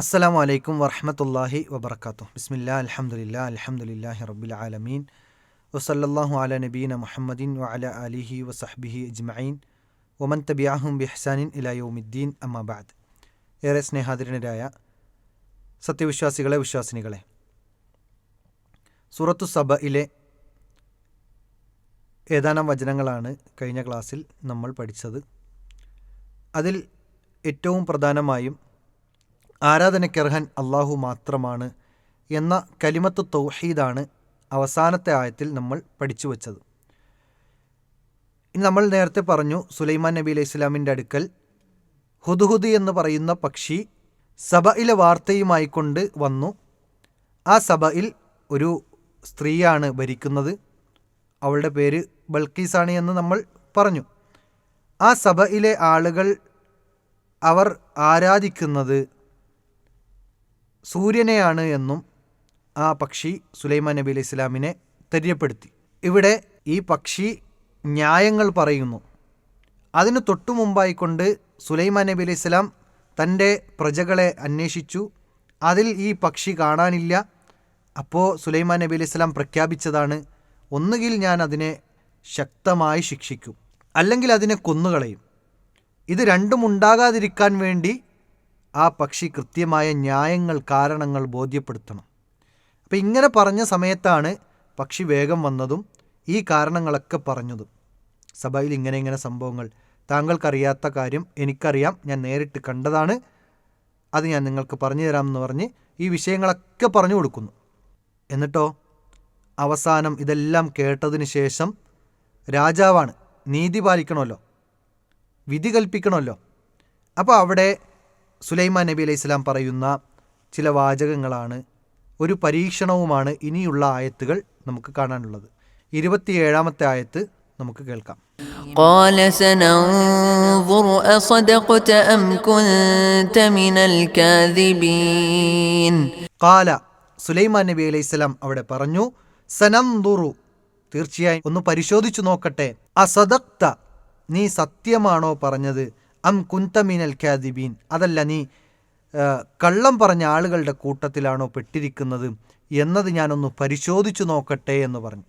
അസ്സലാമു വലൈക്കും വറഹമത്തല്ലാഹി വബർക്കാത്തു ബിസ്മില്ലാ അൽഹംദുലില്ലാ അൽഹംദുലില്ലാഹി റബ്ബിൽ ആലമീൻ. വസല്ലല്ലാഹു അല നബീന മുഹമ്മദിൻ വഅല അലിഹി വസഹ്ബിഹി അജ്മഈൻ. ഒമൻ തബിയാഹും ബിഹ്സാനിൻ ഇലാ യൗമിദ്ദീൻ അമ്മാബാദ് ഏറെ സ്നേഹാദരനരായ സത്യവിശ്വാസികളെ വിശ്വാസിനികളെ സൂറത്തു സബയിലെ ഏതാനും വചനങ്ങളാണ് കഴിഞ്ഞ ക്ലാസ്സിൽ നമ്മൾ പഠിച്ചത്. അതിൽ ഏറ്റവും പ്രധാനമായും ആരാധനയ്ക്കർഹൻ അള്ളാഹു മാത്രമാണ് എന്ന കലിമത്ത് തൗഹീദാണ് അവസാനത്തെ ആയത്തിൽ നമ്മൾ പഠിച്ചു വച്ചത് ഇനി നമ്മൾ നേരത്തെ പറഞ്ഞു സുലൈമാൻ നബി അലൈഹി ഇസ്ലാമിന്റെ അടുക്കൽ ഹുദുഹുദ് എന്ന് പറയുന്ന പക്ഷി സഭയിലെ വാർത്തയുമായി കൊണ്ട് വന്നു. ആ സഭയിൽ ഒരു സ്ത്രീയാണ് ഭരിക്കുന്നത്. അവളുടെ പേര് ബൾക്കീസാണ് എന്ന് നമ്മൾ പറഞ്ഞു. ആ സഭയിലെ ആളുകൾ അവർ ആരാധിക്കുന്നത് സൂര്യനെയാണ് എന്നും ആ പക്ഷി സുലൈമാൻ നബി അലൈഹി ഇസ്ലാമിനെ തെര്യപ്പെടുത്തി. ഇവിടെ ഈ പക്ഷി ന്യായങ്ങൾ പറയുന്നു. അതിന് തൊട്ടു മുമ്പായിക്കൊണ്ട് സുലൈമാൻ നബി അലൈഹി ഇസ്ലാം തന്റെ പ്രജകളെ അന്വേഷിച്ചു. അതിൽ ഈ പക്ഷി കാണാനില്ല. അപ്പോൾ സുലൈമാൻ നബി അലൈഹി ഇസ്ലാം പ്രഖ്യാപിച്ചതാണ് ഒന്നുകിൽ ഞാൻ അതിനെ ശക്തമായി ശിക്ഷിക്കും അല്ലെങ്കിൽ അതിനെ കൊന്നുകളയും. ഇത് രണ്ടും ഉണ്ടാകാതിരിക്കാൻ വേണ്ടി ആ പക്ഷി കൃത്യമായ ന്യായങ്ങൾ കാരണങ്ങൾ ബോധ്യപ്പെടുത്തണം. അപ്പം ഇങ്ങനെ പറഞ്ഞ സമയത്താണ് പക്ഷി വേഗം വന്നതും ഈ കാരണങ്ങളൊക്കെ പറഞ്ഞതും. സഭയിൽ ഇങ്ങനെ ഇങ്ങനെ സംഭവങ്ങൾ. താങ്കൾക്കറിയാത്ത കാര്യം എനിക്കറിയാം. ഞാൻ നേരിട്ട് കണ്ടതാണ്. അത് ഞാൻ നിങ്ങൾക്ക് പറഞ്ഞു തരാമെന്ന് പറഞ്ഞ് ഈ വിഷയങ്ങളൊക്കെ പറഞ്ഞു കൊടുക്കുന്നു. എന്നിട്ടോ? അവസാനം ഇതെല്ലാം കേട്ടതിന് ശേഷം രാജാവാണ്. നീതി പാലിക്കണമല്ലോ. വിധി കൽപ്പിക്കണമല്ലോ. അപ്പോൾ അവിടെ സുലൈമാൻ നബി അലൈഹി സ്വലാം പറയുന്ന ചില വാചകങ്ങളാണ് ഒരു പരീക്ഷണവുമാണ് ഇനിയുള്ള ആയത്തുകൾ നമുക്ക് കാണാനുള്ളത് ഇരുപത്തിയേഴാമത്തെ ആയത്ത് നമുക്ക് കേൾക്കാം قال سننظر أصدقت أم كنت من الكاذبين കാല സുലൈമാൻ നബി അലൈഹി സ്വലാം അവിടെ പറഞ്ഞു സനന്ദുറു തീർച്ചയായും ഒന്ന് പരിശോധിച്ചു നോക്കട്ടെ അസദക്ത നീ സത്യമാണോ പറഞ്ഞത് അം കുന്തമിനൽ ഖാദിബീൻ അതല്ല നീ കള്ളം പറഞ്ഞ ആളുകളുടെ കൂട്ടത്തിലാണോ പെട്ടിരിക്കുന്നത് എന്നത് ഞാനൊന്ന് പരിശോധിച്ചു നോക്കട്ടെ എന്ന് പറഞ്ഞു.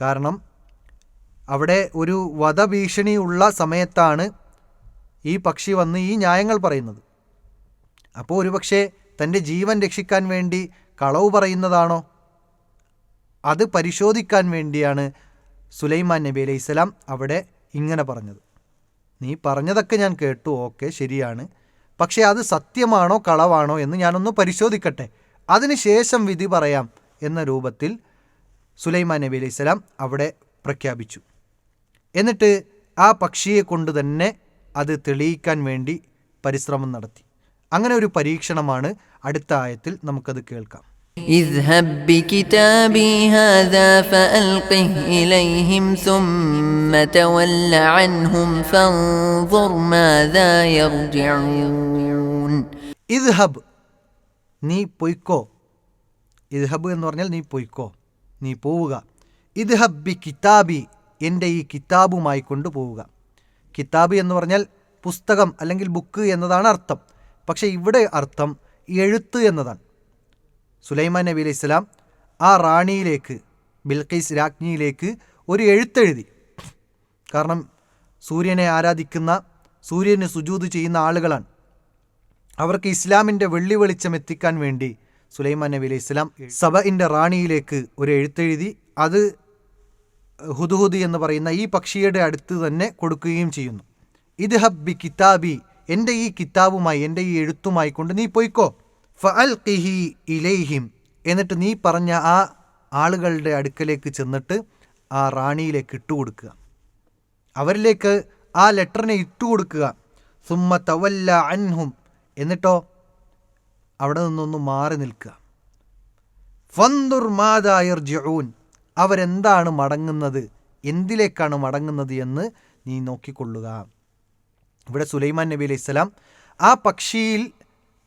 കാരണം അവിടെ ഒരു വധഭീഷണി ഉള്ള സമയത്താണ് ഈ പക്ഷി വന്ന് ഈ ന്യായങ്ങൾ പറയുന്നത്. അപ്പോൾ ഒരുപക്ഷെ തന്റെ ജീവൻ രക്ഷിക്കാൻ വേണ്ടി കളവ് പറയുന്നതാണോ? അത് പരിശോധിക്കാൻ വേണ്ടിയാണ് സുലൈമാൻ നബി അലൈഹി ഇസ്ലാം അവിടെ ഇങ്ങനെ പറഞ്ഞത്. നീ പറഞ്ഞതൊക്കെ ഞാൻ കേട്ടു ഓക്കെ ശരിയാണ്. പക്ഷേ അത് സത്യമാണോ കളവാണോ എന്ന് ഞാനൊന്ന് പരിശോധിക്കട്ടെ. അതിനുശേഷം വിധി പറയാം എന്ന രൂപത്തിൽ സുലൈമാൻ നബി അലൈഹി സ്വലാം അവിടെ പ്രഖ്യാപിച്ചു. എന്നിട്ട് ആ പക്ഷിയെ കൊണ്ട് തന്നെ അത് തെളിയിക്കാൻ വേണ്ടി പരിശ്രമം നടത്തി. അങ്ങനെ ഒരു പരീക്ഷണമാണ് അടുത്ത ആയത്തിൽ നമുക്കത് കേൾക്കാം. اذهب بكتابي هذا فألقه إليهم ثم تول عنهم فانظر ماذا يرجعون ഇദ്ഹബ് നീ പൊയ്ക്കോ ഇദ്ഹബ് എന്ന് പറഞ്ഞാൽ നീ പൊയ്ക്കോ നീ പോവുക ഇദ്ഹബ് ബി കിതാബി എൻ്റെ ഈ കിതാബുമായി കൊണ്ട് പോവുക കിതാബ് എന്ന് പറഞ്ഞാൽ പുസ്തകം അല്ലെങ്കിൽ ബുക്ക് എന്നതാണ് അർത്ഥം പക്ഷേ ഇവിടെ അർത്ഥം എഴുത്ത് എന്നതാണ് സുലൈമാൻ നബി അലൈഹി സ്വലാം ആ റാണിയിലേക്ക് ബിൽഖീസ് രാജ്ഞിയിലേക്ക് ഒരു എഴുത്തെഴുതി. കാരണം സൂര്യനെ ആരാധിക്കുന്ന സൂര്യന് സുജൂത് ചെയ്യുന്ന ആളുകളാണ്. അവർക്ക് ഇസ്ലാമിന്റെ വെള്ളി വെളിച്ചം എത്തിക്കാൻ വേണ്ടി സുലൈമാൻ നബി അലൈഹി സ്വലാം സബഇന്റെ റാണിയിലേക്ക് ഒരു എഴുത്തെഴുതി അത് ഹുദുഹുദ് എന്ന് പറയുന്ന ഈ പക്ഷിയുടെ അടുത്ത് തന്നെ കൊടുക്കുകയും ചെയ്യുന്നു. ഇത് ഹബ്ബി കിതാബി എന്റെ ഈ കിതാബുമായി എന്റെ ഈ എഴുത്തുമായി കൊണ്ട് നീ പോയിക്കോ. ഫഅൽ ഖിഹി ഇലൈഹിം. എന്നിട്ട് നീ പറഞ്ഞ ആ ആളുകളുടെ അടുക്കലേക്ക് ചെന്നിട്ട് ആ റാണിയിലേക്ക് ഇട്ടുകൊടുക്കുക അവരിലേക്ക് ആ ലെറ്ററിനെ ഇട്ടുകൊടുക്കുക സുമ്മ തവല്ല അൻഹും. എന്നിട്ടോ അവിടെ നിന്നൊന്ന് മാറി നിൽക്കുക. ഫന്തുർ മാതായർ ജൂൻ അവരെന്താണ് മടങ്ങുന്നത്? എന്തിലേക്കാണ് മടങ്ങുന്നത് എന്ന് നീ നോക്കിക്കൊള്ളുക. ഇവിടെ സുലൈമാൻ നബി അലൈഹി സ്വലാം ആ പക്ഷിയിൽ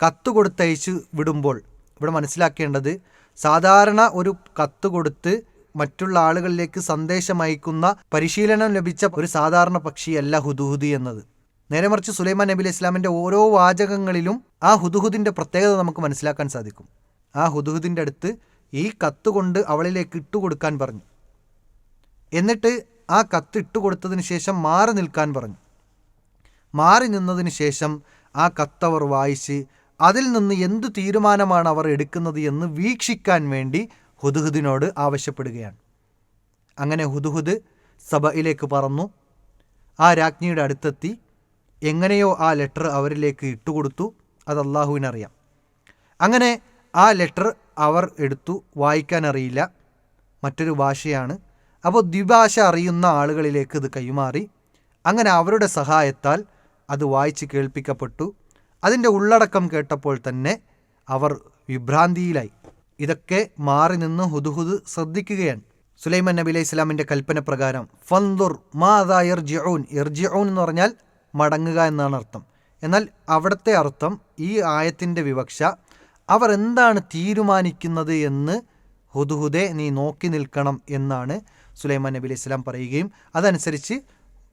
കത്ത് കൊടുത്തയച്ച് വിടുമ്പോൾ ഇവിടെ മനസ്സിലാക്കേണ്ടത് സാധാരണ ഒരു കത്ത് കൊടുത്ത് മറ്റുള്ള ആളുകളിലേക്ക് സന്ദേശം അയക്കുന്ന പരിശീലനം ലഭിച്ച ഒരു സാധാരണ പക്ഷിയല്ല ഹുദുഹുദി എന്നത്. നേരെ മറിച്ച് സുലൈമാൻ നബി ഇസ്ലാമിന്റെ ഓരോ വാചകങ്ങളിലും ആ ഹുദുഹുദിന്റെ പ്രത്യേകത നമുക്ക് മനസ്സിലാക്കാൻ സാധിക്കും. ആ ഹുദുഹുദിന്റെ അടുത്ത് ഈ കത്ത് കൊണ്ട് അവളിലേക്ക് ഇട്ടുകൊടുക്കാൻ പറഞ്ഞു. എന്നിട്ട് ആ കത്ത് ഇട്ടുകൊടുത്തതിന് ശേഷം മാറി നിൽക്കാൻ പറഞ്ഞു. മാറി നിന്നതിന് ശേഷം ആ കത്തവർ വായിച്ച് അതിൽ നിന്ന് എന്ത് തീരുമാനമാണ് അവർ എടുക്കുന്നത് എന്ന് വീക്ഷിക്കാൻ വേണ്ടി ഹുദുഹുദിനോട് ആവശ്യപ്പെടുകയാണ്. അങ്ങനെ ഹുദുഹുദ് സഭയിലേക്ക് പറന്നു. ആ രാജ്ഞിയുടെ അടുത്തെത്തി. എങ്ങനെയോ ആ ലെറ്റർ അവരിലേക്ക് ഇട്ടുകൊടുത്തു. അത് അള്ളാഹുവിനറിയാം. അങ്ങനെ ആ ലെറ്റർ അവർ എടുത്തു. വായിക്കാനറിയില്ല മറ്റൊരു ഭാഷയാണ്. അപ്പോൾ ദ്വിഭാഷ അറിയുന്ന ആളുകളിലേക്ക് ഇത് കൈമാറി. അങ്ങനെ അവരുടെ സഹായത്താൽ അത് വായിച്ച് കേൾപ്പിക്കപ്പെട്ടു. അതിന്റെ ഉള്ളടക്കം കേട്ടപ്പോൾ തന്നെ അവർ വിഭ്രാന്തിയിലായി. ഇതൊക്കെ മാറി നിന്ന് ഹുദുഹുദ് ശ്രദ്ധിക്കുകയാണ്. സുലൈമാൻ നബി അലൈഹി ഇസ്ലാമിന്റെ കൽപ്പന പ്രകാരം ഫന്ദുർ മാതാ ഇർജിഊൻ ഇർജിഊൻ എന്ന് പറഞ്ഞാൽ മടങ്ങുക എന്നാണ് അർത്ഥം. എന്നാൽ അവിടുത്തെ അർത്ഥം ഈ ആയത്തിന്റെ വിവക്ഷ അവർ എന്താണ് തീരുമാനിക്കുന്നത് എന്ന് ഹുദുഹുദെ നീ നോക്കി നിൽക്കണം എന്നാണ് സുലൈമാൻ നബി അലൈഹി സ്വലാം പറയുകയും അതനുസരിച്ച്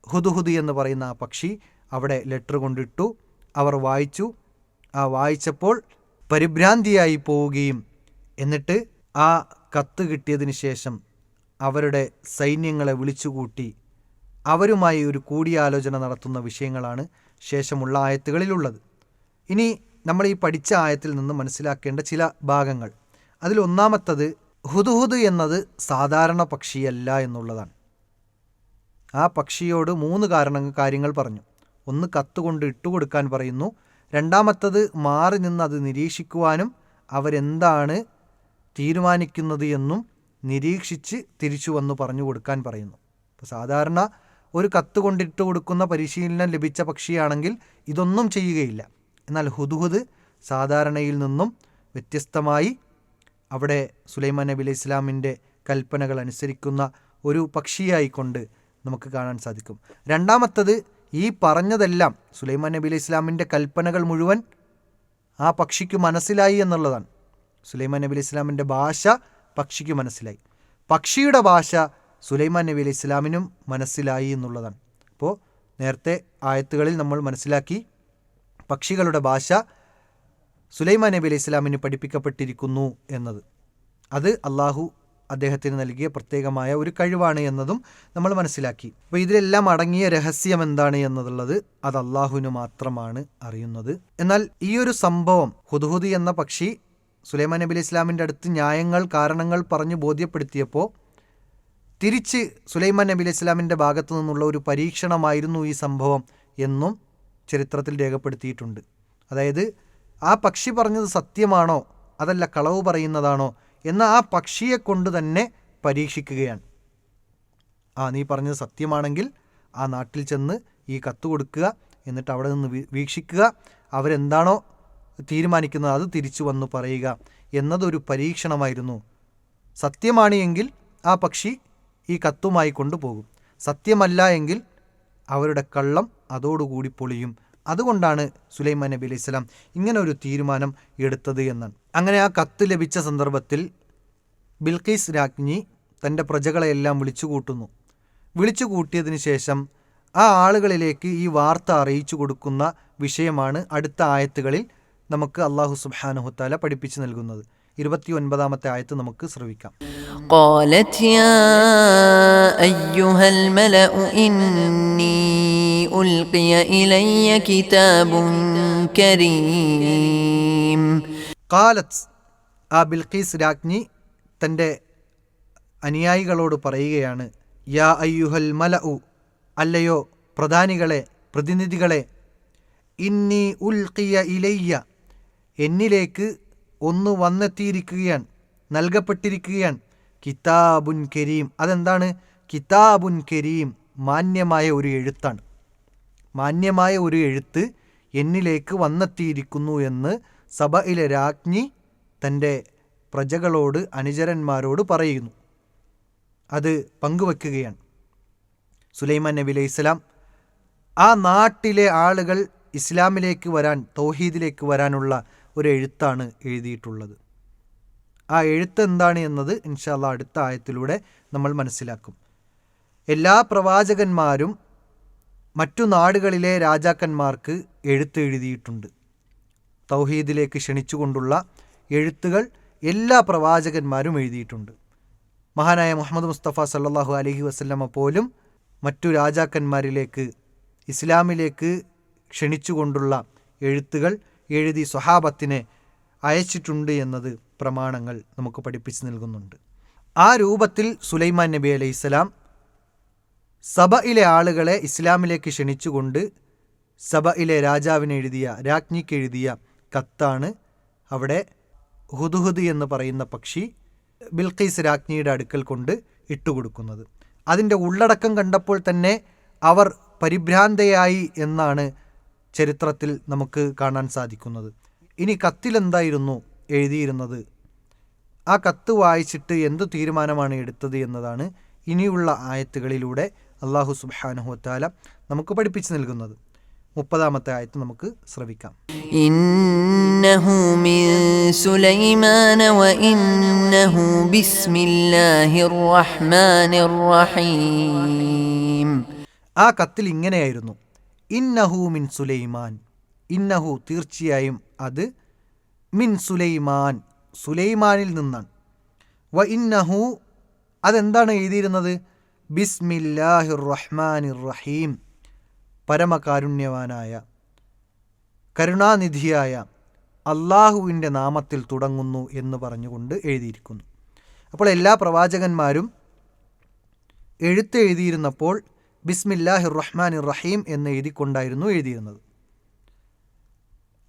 ഹുദുഹുദി എന്ന് പറയുന്ന ആ പക്ഷി അവിടെ ലെറ്റർ കൊണ്ടിട്ടു. അവർ വായിച്ചു. ആ വായിച്ചപ്പോൾ പരിഭ്രാന്തിയായി പോവുകയും എന്നിട്ട് ആ കത്ത് കിട്ടിയതിന് ശേഷം അവരുടെ സൈന്യങ്ങളെ വിളിച്ചുകൂട്ടി. അവരുമായി ഒരു കൂടിയാലോചന നടത്തുന്ന വിഷയങ്ങളാണ് ശേഷമുള്ള ആയത്തുകളിലുള്ളത്. ഇനി നമ്മൾ ഈ പഠിച്ച ആയത്തിൽ നിന്ന് മനസ്സിലാക്കേണ്ട ചില ഭാഗങ്ങൾ. അതിൽ ഒന്നാമത്തത് ഹുദുഹുദ് എന്നത് സാധാരണ പക്ഷിയല്ല എന്നുള്ളതാണ്. ആ പക്ഷിയോട് മൂന്ന് കാരണങ്ങൾ കാര്യങ്ങൾ പറഞ്ഞു. ഒന്ന് കത്തുകൊണ്ട് ഇട്ടുകൊടുക്കാൻ പറയുന്നു. രണ്ടാമത്തത് മാറി നിന്ന് അത് നിരീക്ഷിക്കുവാനും അവരെന്താണ് തീരുമാനിക്കുന്നത് എന്നും നിരീക്ഷിച്ച് തിരിച്ചു വന്ന് പറഞ്ഞു കൊടുക്കാൻ പറയുന്നു. അപ്പോൾ സാധാരണ ഒരു കത്ത് കൊണ്ടിട്ട് കൊടുക്കുന്ന പരിശീലനം ലഭിച്ച പക്ഷിയാണെങ്കിൽ ഇതൊന്നും ചെയ്യുകയില്ല. എന്നാൽ ഹുദുഹുദ് സാധാരണയിൽ നിന്നും വ്യത്യസ്തമായി അവിടെ സുലൈമാൻ നബി അലൈഹി ഇസ്ലാമിന്റെ കൽപ്പനകൾ അനുസരിക്കുന്ന ഒരു പക്ഷിയായിക്കൊണ്ട് നമുക്ക് കാണാൻ സാധിക്കും. രണ്ടാമത്തത് ഈ പറഞ്ഞതെല്ലാം സുലൈമാൻ നബി അലൈഹി ഇസ്ലാമിന്റെ കൽപ്പനകൾ മുഴുവൻ ആ പക്ഷിക്ക് മനസ്സിലായി എന്നുള്ളതാണ്. സുലൈമാൻ നബി അലൈഹി ഇസ്ലാമിന്റെ ഭാഷ പക്ഷിക്ക് മനസ്സിലായി. പക്ഷിയുടെ ഭാഷ സുലൈമാൻ നബി അലൈഹി ഇസ്ലാമിനും മനസ്സിലായി എന്നുള്ളതാണ്. അപ്പോൾ നേരത്തെ ആയത്തുകളിൽ നമ്മൾ മനസ്സിലാക്കി പക്ഷികളുടെ ഭാഷ സുലൈമാൻ നബി അലൈഹി ഇസ്ലാമിന് പഠിപ്പിക്കപ്പെട്ടിരിക്കുന്നു എന്നത്. അത് അള്ളാഹു അദ്ദേഹത്തിന് നൽകിയ പ്രത്യേകമായ ഒരു കഴിവാണ് എന്നതും നമ്മൾ മനസ്സിലാക്കി. അപ്പോൾ ഇതിലെല്ലാം അടങ്ങിയ രഹസ്യം എന്താണ് എന്നുള്ളത് അത് അള്ളാഹുവിന് മാത്രമാണ് അറിയുന്നത്. എന്നാൽ ഈ ഒരു സംഭവം ഹുദ്ഹുദി എന്ന പക്ഷി സുലൈമാൻ നബി ഇസ്ലാമിന്റെ അടുത്ത് ന്യായങ്ങൾ കാരണങ്ങൾ പറഞ്ഞു ബോധ്യപ്പെടുത്തിയപ്പോൾ തിരിച്ച് സുലൈമാൻ നബി ഇസ്ലാമിന്റെ ഭാഗത്തു നിന്നുള്ള ഒരു പരീക്ഷണമായിരുന്നു ഈ സംഭവം എന്നും ചരിത്രത്തിൽ രേഖപ്പെടുത്തിയിട്ടുണ്ട്. അതായത് ആ പക്ഷി പറഞ്ഞത് സത്യമാണോ അതല്ല കളവ് പറയുന്നതാണോ എന്ന ആ പക്ഷിയെ കൊണ്ട് തന്നെ പരീക്ഷിക്കുകയാണ്. ആ നീ പറഞ്ഞത് സത്യമാണെങ്കിൽ ആ നാട്ടിൽ ചെന്ന് ഈ കത്ത് കൊടുക്കുക എന്നിട്ട് അവിടെ നിന്ന് വീക്ഷിക്കുക അവരെന്താണോ തീരുമാനിക്കുന്നത് അത് തിരിച്ചു വന്ന് പറയുക എന്നതൊരു പരീക്ഷണമായിരുന്നു. സത്യമാണ് എങ്കിൽ ആ പക്ഷി ഈ കത്തുമായി കൊണ്ടുപോകും. സത്യമല്ല എങ്കിൽ അവരുടെ കള്ളം അതോടുകൂടി പൊളിയും. അതുകൊണ്ടാണ് സുലൈമാൻ നബി അലൈഹി സ്വലാം ഇങ്ങനെ ഒരു തീരുമാനം എടുത്തത് എന്നാണ് അങ്ങനെ ആ കത്ത് ലഭിച്ച സന്ദർഭത്തിൽ ബിൽക്കീസ് രാജ്ഞി തൻ്റെ പ്രജകളെയെല്ലാം വിളിച്ചു കൂട്ടുന്നു വിളിച്ചു കൂട്ടിയതിന് ശേഷം ആ ആളുകളിലേക്ക് ഈ വാർത്ത അറിയിച്ചു കൊടുക്കുന്ന വിഷയമാണ് അടുത്ത ആയത്തുകളിൽ നമുക്ക് അള്ളാഹു സുബാനുഹുത്താല പഠിപ്പിച്ചു നൽകുന്നത് ഇരുപത്തി ഒൻപതാമത്തെ ആയത്ത് നമുക്ക് ശ്രവിക്കാം قالت يا أيها الملأ إني ألقي إلي كتاب كريم കാലത്ത് ആ ബിൽക്കീസ് രാജ്ഞി തൻ്റെ അനുയായികളോട് പറയുകയാണ് യാ അയ്യുഹൽ മല ഉ അല്ലയോ പ്രധാനികളെ പ്രതിനിധികളെ ഇന്നി ഉൽക്കിയ ഇലയ്യ എന്നിലേക്ക് ഒന്ന് വന്നെത്തിയിരിക്കുകയാണ് നൽകപ്പെട്ടിരിക്കുകയാണ് കിതാബുൻ കരീം അതെന്താണ് കിതാബുൻ കരീം മാന്യമായ ഒരു എഴുത്താണ് മാന്യമായ ഒരു എഴുത്ത് എന്നിലേക്ക് വന്നെത്തിയിരിക്കുന്നു എന്ന് സഭയിലെ രാജ്ഞി തന്റെ പ്രജകളോട് അനുചരന്മാരോട് പറയുന്നു. അത് പങ്കുവെക്കുകയാണ്. സുലൈമാൻ നബി അലൈഹി ഇസ്ലാം ആ നാട്ടിലെ ആളുകൾ ഇസ്ലാമിലേക്ക് വരാൻ തൗഹീദിലേക്ക് വരാനുള്ള ഒരു എഴുത്താണ് എഴുതിയിട്ടുള്ളത്. ആ എഴുത്ത് എന്താണ് എന്നത് ഇൻഷാല്ല അടുത്ത ആയത്തിലൂടെ നമ്മൾ മനസ്സിലാക്കും. എല്ലാ പ്രവാചകന്മാരും മറ്റു നാടുകളിലെ രാജാക്കന്മാർക്ക് എഴുത്ത് എഴുതിയിട്ടുണ്ട്. തൗഹീദിലേക്ക് ക്ഷണിച്ചുകൊണ്ടുള്ള എഴുത്തുകൾ എല്ലാ പ്രവാചകന്മാരും എഴുതിയിട്ടുണ്ട്. മഹാനായ മുഹമ്മദ് മുസ്തഫ സല്ലാഹു അലഹി വസ്ല്ലമ പോലും മറ്റു രാജാക്കന്മാരിലേക്ക് ഇസ്ലാമിലേക്ക് ക്ഷണിച്ചുകൊണ്ടുള്ള എഴുത്തുകൾ എഴുതി സ്വഹാബത്തിനെ അയച്ചിട്ടുണ്ട് എന്നത് പ്രമാണങ്ങൾ നമുക്ക് പഠിപ്പിച്ചു നൽകുന്നുണ്ട്. ആ രൂപത്തിൽ സുലൈമാൻ നബി അലൈഹി സ്വലാം സഭയിലെ ആളുകളെ ഇസ്ലാമിലേക്ക് ക്ഷണിച്ചുകൊണ്ട് സഭയിലെ രാജാവിന് എഴുതിയ രാജ്ഞിക്ക് എഴുതിയ കത്താണ് അവിടെ ഹുദുഹുദ് എന്ന് പറയുന്ന പക്ഷി ബിൽഖീസ് രാജ്ഞിയുടെ അടുക്കൽ കൊണ്ട് ഇട്ടുകൊടുക്കുന്നത്. അതിന്റെ ഉള്ളടക്കം കണ്ടപ്പോൾ തന്നെ അവർ പരിഭ്രാന്തയായി എന്നാണ് ചരിത്രത്തിൽ നമുക്ക് കാണാൻ സാധിക്കുന്നത്. ഇനി കത്തിലെന്തായിരുന്നു എഴുതിയിരുന്നത്? ആ കത്ത് വായിച്ചിട്ട് എന്ത് തീരുമാനമാണ് എടുത്തത് എന്നതാണ് ഇനിയുള്ള ആയത്തുകളിലൂടെ അള്ളാഹു സുബാനുഹുത്താല നമുക്ക് പഠിപ്പിച്ചു നൽകുന്നത്. മുപ്പതാമത്തെ ആയത്ത് നമുക്ക് ശ്രവിക്കാം. ഇന്നഹു മിൻ സുലൈമാന വ ഇന്നഹു ബിസ്മില്ലാഹിർ റഹ്മാനിർ റഹീം ആ കത്തിൽ ഇങ്ങനെയായിരുന്നു. ഇന്നഹു മിൻ സുലൈമാൻ. ഇന്നഹു തീർച്ചയായും അത് മിൻ സുലൈമാൻ. സുലൈമാനിൽ നിന്നാണ്. വ ഇന്നഹു അതെന്താണ് എഴുതിയിരുന്നത്? ബിസ്മില്ലാഹിർ റഹ്മാനിർ റഹീം പരമകാരുണ്യവാനായ കരുണാനിധിയായ അള്ളാഹുവിന്റെ നാമത്തിൽ തുടങ്ങുന്നു എന്ന് പറഞ്ഞുകൊണ്ട് എഴുതിയിരിക്കുന്നു. അപ്പോൾ എല്ലാ പ്രവാചകന്മാരും എഴുത്ത് എഴുതിയിരുന്നപ്പോൾ ബിസ്മില്ലാഹിർ റഹ്മാൻ റഹീം എന്ന് എഴുതിക്കൊണ്ടായിരുന്നു എഴുതിയിരുന്നത്.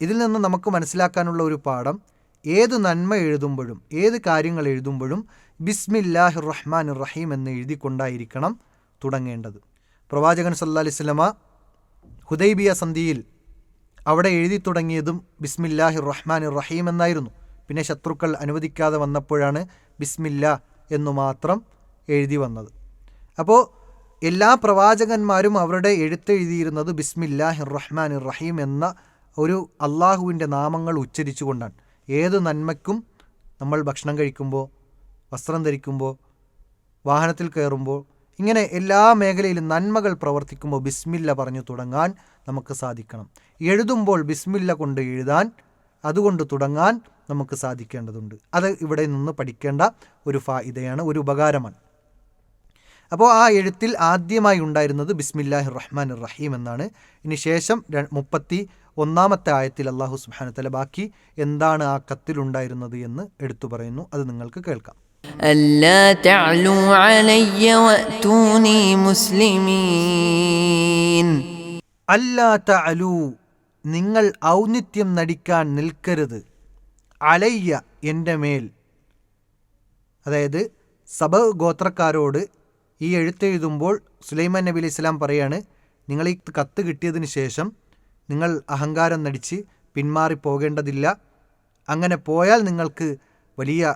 ഇതിൽ നിന്ന് നമുക്ക് മനസ്സിലാക്കാനുള്ള ഒരു പാഠം ഏത് നന്മ എഴുതുമ്പോഴും ഏത് കാര്യങ്ങൾ എഴുതുമ്പോഴും ബിസ്മില്ലാഹിർ റഹ്മാൻ റഹീം എന്ന് എഴുതിക്കൊണ്ടായിരിക്കണം തുടങ്ങേണ്ടത്. പ്രവാചകൻ സല്ലാ അലിസ്ലമ ഹുദൈബിയ സന്ധിയിൽ അവിടെ എഴുതി തുടങ്ങിയതും ബിസ്മില്ലാഹിർ റഹ്മാൻ റഹീം എന്നായിരുന്നു. പിന്നെ ശത്രുക്കൾ അനുവദിക്കാതെ വന്നപ്പോഴാണ് ബിസ്മില്ല എന്നു മാത്രം എഴുതി വന്നത്. അപ്പോൾ എല്ലാ പ്രവാചകന്മാരും അവരുടെ എഴുത്തെഴുതിയിരുന്നത് ബിസ്മില്ലാഹിർ റഹ്മാൻ റഹീം എന്ന ഒരു അള്ളാഹുവിന്റെ നാമങ്ങൾ ഉച്ചരിച്ചുകൊണ്ടാണ്. ഏത് നന്മയ്ക്കും നമ്മൾ ഭക്ഷണം കഴിക്കുമ്പോൾ വസ്ത്രം ധരിക്കുമ്പോൾ വാഹനത്തിൽ കയറുമ്പോൾ ഇങ്ങനെ എല്ലാ മേഖലയിലും നന്മകൾ പ്രവർത്തിക്കുമ്പോൾ ബിസ്മില്ല പറഞ്ഞു തുടങ്ങാൻ നമുക്ക് സാധിക്കണം. എഴുതുമ്പോൾ ബിസ്മില്ല കൊണ്ട് എഴുതാൻ അതുകൊണ്ട് തുടങ്ങാൻ നമുക്ക് സാധിക്കേണ്ടതുണ്ട്. അത് ഇവിടെ നിന്ന് പഠിക്കേണ്ട ഒരു ഫായിദയാണ് ഒരു ഉപകാരമാണ്. അപ്പോൾ ആ എഴുത്തിൽ ആദ്യമായി ഉണ്ടായിരുന്നത് ബിസ്മില്ലാഹി റഹ്മാൻ റഹീം എന്നാണ്. ഇനി ശേഷം മുപ്പത്തി ഒന്നാമത്തെ ആയത്തിൽ അള്ളാഹു സുബാന തല ബാക്കി എന്താണ് ആ കത്തിലുണ്ടായിരുന്നത് എന്ന് എടുത്തു പറയുന്നു അത് നിങ്ങൾക്ക് കേൾക്കാം ألا تعلوا علي وأتوني مسلمين അല്ലാത്ത അലു നിങ്ങൾ ഔന്നിത്യം നടിക്കാൻ നിൽക്കരുത് അലയ്യ എൻ്റെ മേൽ അതായത് സബ ഗോത്രക്കാരോട് ഈ എഴുത്തെഴുതുമ്പോൾ സുലൈമാൻ നബി അലൈഹി സ്വലാം പറയാണ് നിങ്ങൾ ഈ കത്ത് കിട്ടിയതിന് ശേഷം നിങ്ങൾ അഹങ്കാരം നടിച്ച് പിന്മാറി പോകേണ്ടതില്ല. അങ്ങനെ പോയാൽ നിങ്ങൾക്ക് വലിയ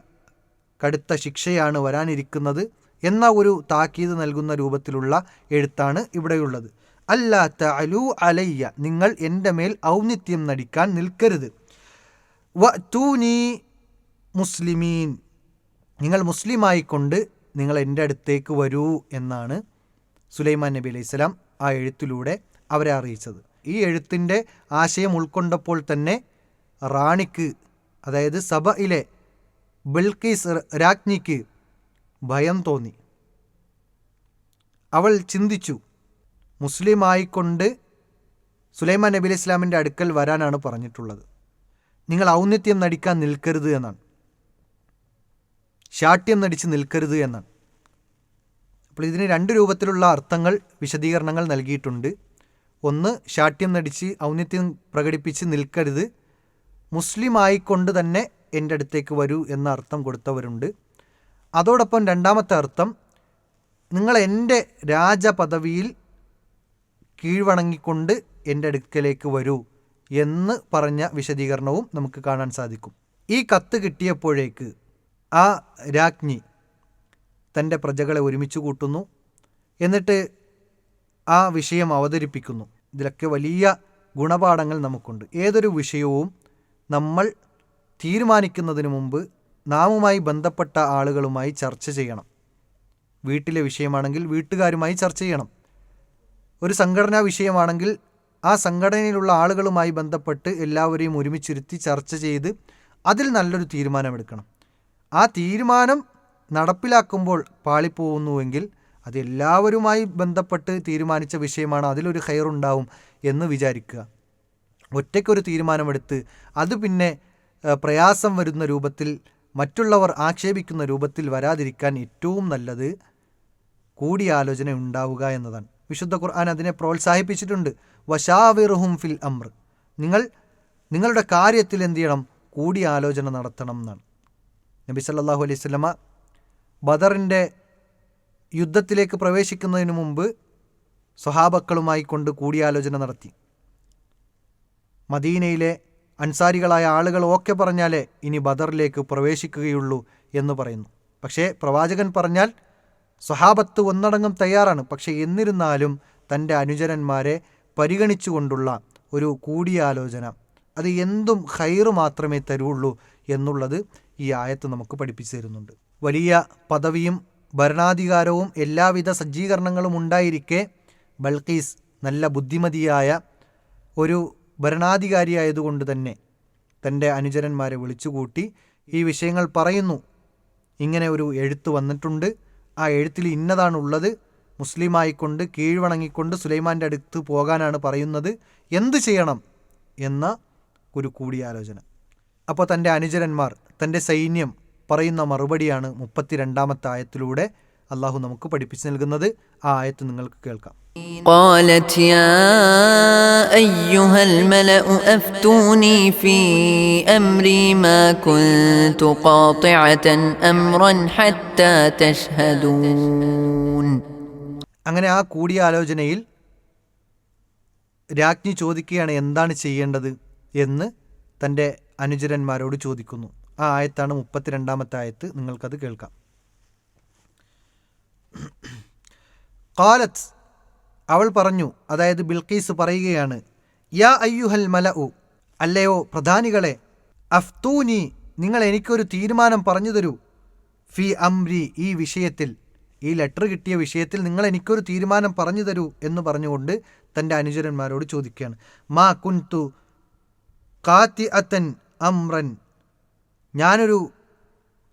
കടുത്ത ശിക്ഷയാണ് വരാനിരിക്കുന്നത് എന്ന ഒരു താക്കീത് നൽകുന്ന രൂപത്തിലുള്ള എഴുത്താണ് ഇവിടെയുള്ളത്. അല്ലാത്ത അലു അലയ്യ നിങ്ങൾ എന്റെ മേൽ ഔന്നിത്യം നടിക്കാൻ നിൽക്കരുത്. വ തൂനി മുസ്ലിമീൻ നിങ്ങൾ മുസ്ലിമായിക്കൊണ്ട് നിങ്ങൾ എന്റെ അടുത്തേക്ക് വരൂ എന്നാണ് സുലൈമാൻ നബി അലൈഹി സ്വലാം ആ എഴുത്തിലൂടെ അവരെ അറിയിച്ചത്. ഈ എഴുത്തിന്റെ ആശയം ഉൾക്കൊണ്ടപ്പോൾ തന്നെ റാണിക്ക് അതായത് സഭയിലെ ബിൽക്കീസ് രാജ്ഞിക്ക് ഭയം തോന്നി. അവൾ ചിന്തിച്ചു മുസ്ലിം ആയിക്കൊണ്ട് സുലൈമാൻ നബി അലൈഹി ഇസ്ലാമിന്റെ അടുക്കൽ വരാനാണ് പറഞ്ഞിട്ടുള്ളത്. നിങ്ങൾ ഔന്നിത്യം നടിക്കാൻ നിൽക്കരുത് എന്നാണ്. ശാഠ്യം നടിച്ച് നിൽക്കരുത് എന്നാണ്. അപ്പോൾ ഇതിന് രണ്ട് രൂപത്തിലുള്ള അർത്ഥങ്ങൾ വിശദീകരണങ്ങൾ നൽകിയിട്ടുണ്ട്. ഒന്ന് ശാഠ്യം നടിച്ച് ഔന്നിത്യം പ്രകടിപ്പിച്ച് നിൽക്കരുത്. മുസ്ലിം ആയിക്കൊണ്ട് തന്നെ എന്റെ അടുത്തേക്ക് വരൂ എന്ന അർത്ഥം കൊടുത്തവരുണ്ട്. അതോടൊപ്പം രണ്ടാമത്തെ അർത്ഥം നിങ്ങൾ എന്റെ രാജപദവിയിൽ കീഴ്വണങ്ങിക്കൊണ്ട് എന്റെ അടുക്കലേക്ക് വരൂ എന്ന് പറഞ്ഞ വിശദീകരണവും നമുക്ക് കാണാൻ സാധിക്കും. ഈ കത്ത് കിട്ടിയപ്പോഴേക്ക് ആ രാജ്ഞി തന്റെ പ്രജകളെ ഒരുമിച്ച് കൂട്ടുന്നു. എന്നിട്ട് ആ വിഷയം അവതരിപ്പിക്കുന്നു. ഇതിലൊക്കെ വലിയ ഗുണപാഠങ്ങൾ നമുക്കുണ്ട്. ഏതൊരു വിഷയവും നമ്മൾ തീരുമാനിക്കുന്നതിന് മുമ്പ് നാമുമായി ബന്ധപ്പെട്ട ആളുകളുമായി ചർച്ച ചെയ്യണം. വീട്ടിലെ വിഷയമാണെങ്കിൽ വീട്ടുകാരുമായി ചർച്ച ചെയ്യണം. ഒരു സംഘടനാ വിഷയമാണെങ്കിൽ ആ സംഘടനയിലുള്ള ആളുകളുമായി ബന്ധപ്പെട്ട് എല്ലാവരെയും ഒരുമിച്ചിരുത്തി ചർച്ച ചെയ്ത് അതിൽ നല്ലൊരു തീരുമാനമെടുക്കണം. ആ തീരുമാനം നടപ്പിലാക്കുമ്പോൾ പാളിപ്പോകുന്നുവെങ്കിൽ അത് എല്ലാവരുമായി ബന്ധപ്പെട്ട് തീരുമാനിച്ച വിഷയമാണ് അതിലൊരു ഹെയറുണ്ടാവും എന്ന് വിചാരിക്കുക. ഒറ്റയ്ക്കൊരു തീരുമാനമെടുത്ത് അത് പിന്നെ പ്രയാസം വരുന്ന രൂപത്തിൽ മറ്റുള്ളവർ ആക്ഷേപിക്കുന്ന രൂപത്തിൽ വരാതിരിക്കാൻ ഏറ്റവും നല്ലത് കൂടിയാലോചന ഉണ്ടാവുക എന്നതാണ്. വിശുദ്ധ ഖുർആൻ അതിനെ പ്രോത്സാഹിപ്പിച്ചിട്ടുണ്ട്. വശാവിറുഹും ഫിൽ അമ്ര നിങ്ങൾ നിങ്ങളുടെ കാര്യത്തിൽ എന്ത് ചെയ്യണം? കൂടിയാലോചന നടത്തണം എന്നാണ്. നബി സല്ലാഹു അലൈഹി സ്വലമ ബദറിന്റെ യുദ്ധത്തിലേക്ക് പ്രവേശിക്കുന്നതിന് മുമ്പ് സ്വഹാബക്കളുമായി കൊണ്ട് കൂടിയാലോചന നടത്തി. മദീനയിലെ അൻസാരികളായ ആളുകൾ ഓക്കെ പറഞ്ഞാലേ ഇനി ബദറിലേക്ക് പ്രവേശിക്കുകയുള്ളൂ എന്ന് പറയുന്നു. പക്ഷേ പ്രവാചകൻ പറഞ്ഞാൽ സ്വഹാബത്ത് ഒന്നടങ്കം തയ്യാറാണ്. പക്ഷേ എന്നിരുന്നാലും തന്റെ അനുചരന്മാരെ പരിഗണിച്ചുകൊണ്ടുള്ള ഒരു കൂടിയാലോചന. അത് എന്തും ഹൈറ് മാത്രമേ തരുള്ളൂ എന്നുള്ളത് ഈ ആയത്ത് നമുക്ക് പഠിപ്പിച്ചു തരുന്നുണ്ട്. വലിയ പദവിയും ഭരണാധികാരവും എല്ലാവിധ സജ്ജീകരണങ്ങളും ഉണ്ടായിരിക്കെ ബൽക്കീസ് നല്ല ബുദ്ധിമതിയായ ഒരു ഭരണാധികാരിയായതുകൊണ്ട് തന്നെ തന്റെ അനുചരന്മാരെ വിളിച്ചുകൂട്ടി ഈ വിഷയങ്ങൾ പറയുന്നു. ഇങ്ങനെ ഒരു എഴുത്ത് വന്നിട്ടുണ്ട്. ആ എഴുത്തിൽ ഇന്നതാണുള്ളത്. മുസ്ലിമായിക്കൊണ്ട് കീഴ്വണങ്ങിക്കൊണ്ട് സുലൈമാന്റെ അടുത്ത് പോകാനാണ് പറയുന്നത്. എന്ത് ചെയ്യണം എന്ന ഒരു കൂടിയാലോചന. അപ്പോൾ തന്റെ അനുചരന്മാർ തന്റെ സൈന്യം പറയുന്ന മറുപടിയാണ് മുപ്പത്തിരണ്ടാമത്തെ ആയത്തിലൂടെ അള്ളാഹു നമുക്ക് പഠിപ്പിച്ചു നൽകുന്നത് ആ ആയത്ത് നിങ്ങൾക്ക് കേൾക്കാം قالت يا أيها الملأ أفتوني في أمري ما كنت قاطعة أمرا حتى تشهدون അങ്ങനെ ആ കൂടിയാലോചനയിൽ രാജ്ഞി ചോദിക്കുകയാണ് എന്താണ് ചെയ്യേണ്ടത് എന്ന് തൻ്റെ അനുചരന്മാരോട് ചോദിക്കുന്നു ആ ആയത്താണ് മുപ്പത്തിരണ്ടാമത്തെ ആയത്ത്. നിങ്ങൾക്കത് കേൾക്കാം. കാലത്ത് അവൾ പറഞ്ഞു അതായത് ബിൽക്കീസ് പറയുകയാണ് യാ അയ്യുഹൽ മല ഉ അല്ലയോ പ്രധാനികളെ അഫ്തൂനി നിങ്ങൾ എനിക്കൊരു തീരുമാനം പറഞ്ഞു തരൂ. ഫി അംരി ഈ വിഷയത്തിൽ ഈ ലെറ്റർ കിട്ടിയ വിഷയത്തിൽ നിങ്ങൾ എനിക്കൊരു തീരുമാനം പറഞ്ഞു തരൂ എന്ന് പറഞ്ഞുകൊണ്ട് തന്റെ അനുചരന്മാരോട് ചോദിക്കുകയാണ്. മാ കുൻതു കാത്തി അത്തൻ അമ്രൻ ഞാനൊരു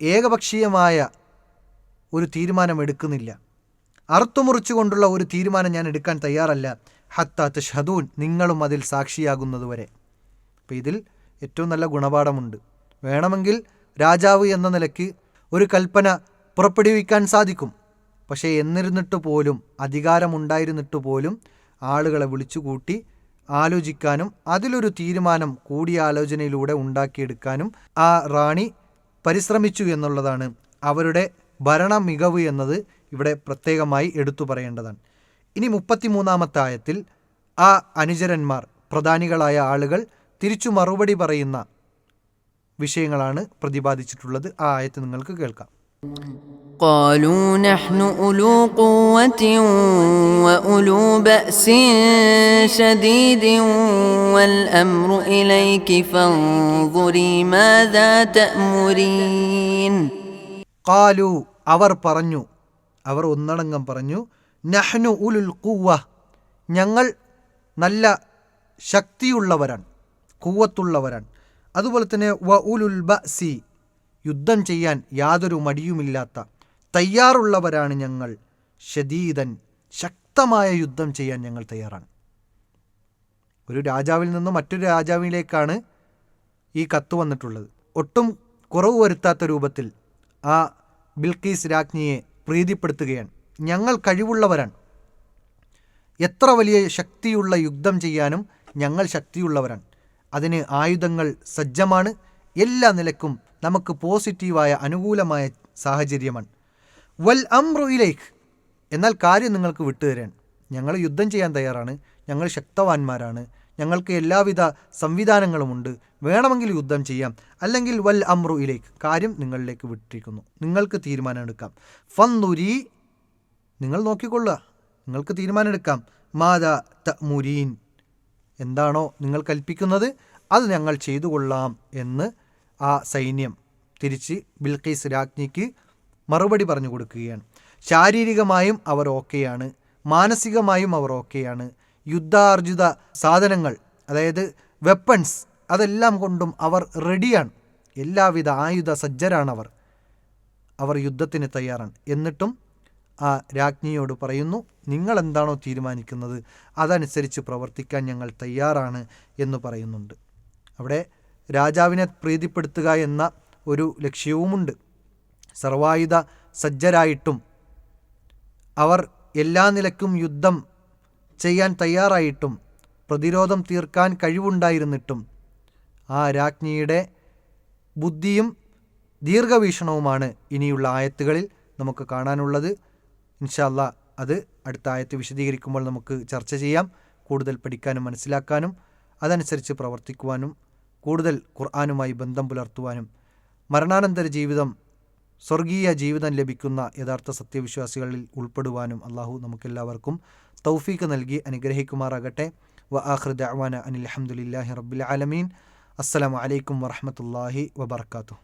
ഏകപക്ഷീയമായ ഒരു തീരുമാനം എടുക്കുന്നില്ല അറുത്തുമുറിച്ചുകൊണ്ടുള്ള ഒരു തീരുമാനം ഞാൻ എടുക്കാൻ തയ്യാറല്ല. ഹത്ത തഷ്ഹദൂൻ നിങ്ങളും അതിൽ സാക്ഷിയാകുന്നതുവരെ. അപ്പോൾ ഇതിൽ ഏറ്റവും നല്ല ഗുണപാഠമുണ്ട്. വേണമെങ്കിൽ രാജാവ് എന്ന നിലയ്ക്ക് ഒരു കൽപ്പന പുറപ്പെടുവിക്കാൻ സാധിക്കും. പക്ഷേ എന്നിരുന്നിട്ട് പോലും അധികാരമുണ്ടായിരുന്നിട്ട് പോലും ആളുകളെ വിളിച്ചുകൂട്ടി ആലോചിക്കാനും അതിലൊരു തീരുമാനം കൂടിയാലോചനയിലൂടെ ഉണ്ടാക്കിയെടുക്കാനും ആ റാണി പരിശ്രമിച്ചു എന്നുള്ളതാണ് അവരുടെ ഭരണ മികവ് എന്നത് ഇവിടെ പ്രത്യേകമായി എടുത്തു പറയേണ്ടതാണ്. ഇനി മുപ്പത്തിമൂന്നാമത്തെ ആയത്തിൽ ആ അനുചരന്മാർ പ്രധാനികളായ ആളുകൾ തിരിച്ചു മറുപടി പറയുന്ന വിഷയങ്ങളാണ് പ്രതിപാദിച്ചിട്ടുള്ളത്. ആ ആയത്ത് നിങ്ങൾക്ക് കേൾക്കാം. قالوا نحن أولو قوة وأولو بأس شديد والأمر إليك فانظري ماذا تأمرين കാലു അവർ പറഞ്ഞു അവർ ഒന്നടങ്കം പറഞ്ഞു നഹ്നു ഉലുൽ കൂവ ഞങ്ങൾ നല്ല ശക്തിയുള്ളവരാണ് കൂവത്തുള്ളവരാണ് അതുപോലെ തന്നെ വ ഉലുൽ ബസി യുദ്ധം ചെയ്യാൻ യാതൊരു മടിയുമില്ലാത്ത തയ്യാറുള്ളവരാണ് ഞങ്ങൾ. ഷദീദൻ ശക്തമായ യുദ്ധം ചെയ്യാൻ ഞങ്ങൾ തയ്യാറാണ്. ഒരു രാജാവിൽ നിന്നും മറ്റൊരു രാജാവിലേക്കാണ് ഈ കത്ത് വന്നിട്ടുള്ളത്. ഒട്ടും കുറവ് വരുത്താത്ത രൂപത്തിൽ ആ ബിൽക്കീസ് രാജ്ഞിയെ പ്രീതിപ്പെടുത്തുകയാണ്. ഞങ്ങൾ കഴിവുള്ളവരാണ്. എത്ര വലിയ ശക്തിയുള്ള യുദ്ധം ചെയ്യാനും ഞങ്ങൾ ശക്തിയുള്ളവരാണ്. അതിന് ആയുധങ്ങൾ സജ്ജമാണ്. എല്ലാ നിലക്കും നമുക്ക് പോസിറ്റീവായ അനുകൂലമായ സാഹചര്യമാണ്. വൽ അമ്രു ഇലേഖ് എന്നാൽ കാര്യം നിങ്ങൾക്ക് വിട്ടുതരാൻ. ഞങ്ങൾ യുദ്ധം ചെയ്യാൻ തയ്യാറാണ്. ഞങ്ങൾ ശക്തവാന്മാരാണ്. ഞങ്ങൾക്ക് എല്ലാവിധ സംവിധാനങ്ങളുമുണ്ട്. വേണമെങ്കിൽ യുദ്ധം ചെയ്യാം. അല്ലെങ്കിൽ വൽ അമ്രു ഇലേക്ക്. കാര്യം നിങ്ങളിലേക്ക് വിട്ടിരിക്കുന്നു. നിങ്ങൾക്ക് തീരുമാനമെടുക്കാം. ഫന്നുരി നിങ്ങൾ നോക്കിക്കൊള്ളുക. നിങ്ങൾക്ക് തീരുമാനമെടുക്കാം. മാതാ ത മുരീൻ എന്താണോ നിങ്ങൾ കൽപ്പിക്കുന്നത്? അത് ഞങ്ങൾ ചെയ്തു കൊള്ളാം എന്ന് ആ സൈന്യം തിരിച്ച് ബിൽക്കീസ് രാജ്ഞിക്ക് മറുപടി പറഞ്ഞു കൊടുക്കുകയാണ്. ശാരീരികമായും അവർ ഓക്കെയാണ്. മാനസികമായും അവർ ഓക്കെയാണ്. യുദ്ധാർജിത സാധനങ്ങൾ അതായത് വെപ്പൺസ് അതെല്ലാം കൊണ്ടും അവർ റെഡിയാണ് എല്ലാവിധ ആയുധ സജ്ജരാണ് അവർ അവർ യുദ്ധത്തിന് തയ്യാറാണ്. എന്നിട്ടും ആ രാജ്ഞിയോട് പറയുന്നു നിങ്ങൾ എന്താണോ തീരുമാനിക്കുന്നത്? അതനുസരിച്ച് പ്രവർത്തിക്കാൻ ഞങ്ങൾ തയ്യാറാണ് എന്ന് പറയുന്നുണ്ട്. അവിടെ രാജാവിനെ പ്രീതിപ്പെടുത്തുക എന്ന ഒരു ലക്ഷ്യവുമുണ്ട്. സർവായുധ സജ്ജരായിട്ടും അവർ എല്ലാ നിലക്കും യുദ്ധം ചെയ്യാൻ തയ്യാറായിട്ടും പ്രതിരോധം തീർക്കാൻ കഴിവുണ്ടായിരുന്നിട്ടും ആ രാജ്ഞിയുടെ ബുദ്ധിയും ദീർഘവീക്ഷണവുമാണ് ഇനിയുള്ള ആയത്തുകളിൽ നമുക്ക് കാണാനുള്ളത്. ഇൻഷാല്ല അത് അടുത്ത ആയത്ത് വിശദീകരിക്കുമ്പോൾ നമുക്ക് ചർച്ച ചെയ്യാം. കൂടുതൽ പഠിക്കാനും മനസ്സിലാക്കാനും അതനുസരിച്ച് പ്രവർത്തിക്കുവാനും കൂടുതൽ ഖുർആാനുമായി ബന്ധം പുലർത്തുവാനും മരണാനന്തര ജീവിതം സ്വർഗീയ ജീവിതം ലഭിക്കുന്ന യഥാർത്ഥ സത്യവിശ്വാസികളിൽ ഉൾപ്പെടുവാനും അള്ളാഹു നമുക്കെല്ലാവർക്കും തൗഫീക്ക് നൽകി അനുഗ്രഹിക്കുമാറാകട്ടെ. വ ആഖിർ ദഅ്വാന അനിൽ അഹമ്മദില്ലാഹി റബ്ബിൽ ആലമീൻ. അസ്സലാമു അലൈക്കും വറഹ്മത്തുള്ളാഹി വബർക്കാത്തു